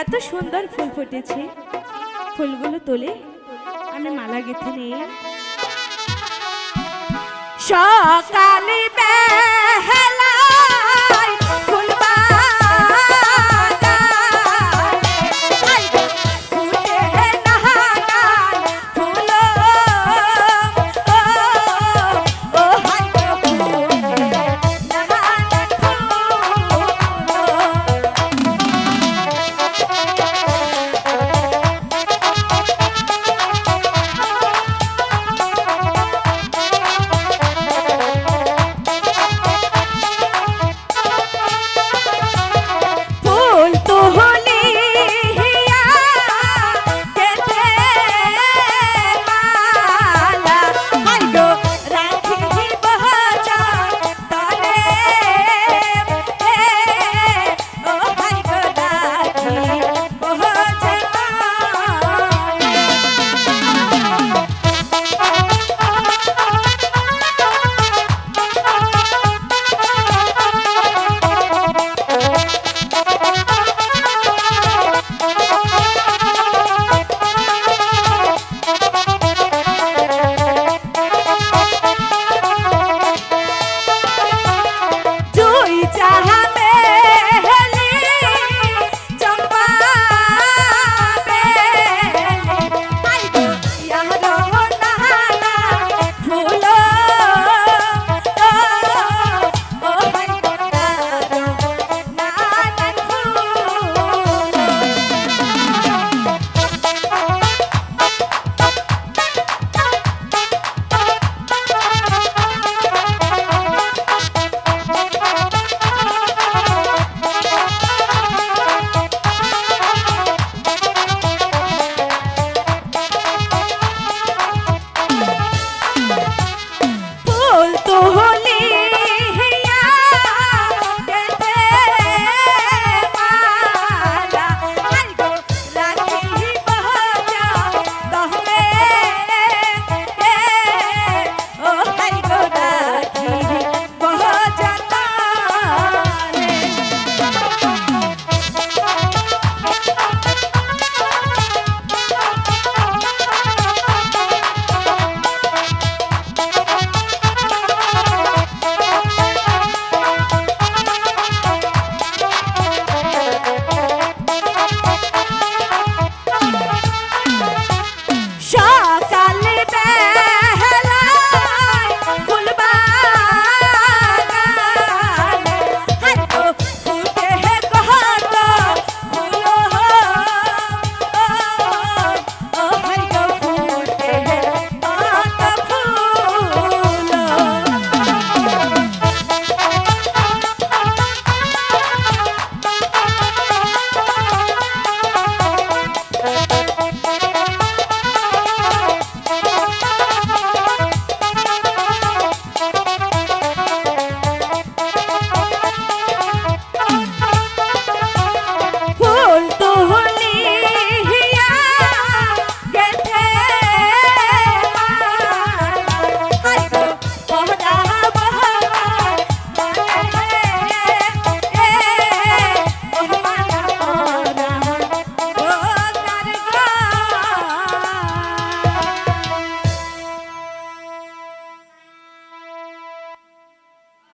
এত সুন্দর ফুল ফুটেছে। ফুলগুলো তোলে আমি মালা গেঁথে নিয়ে সকালে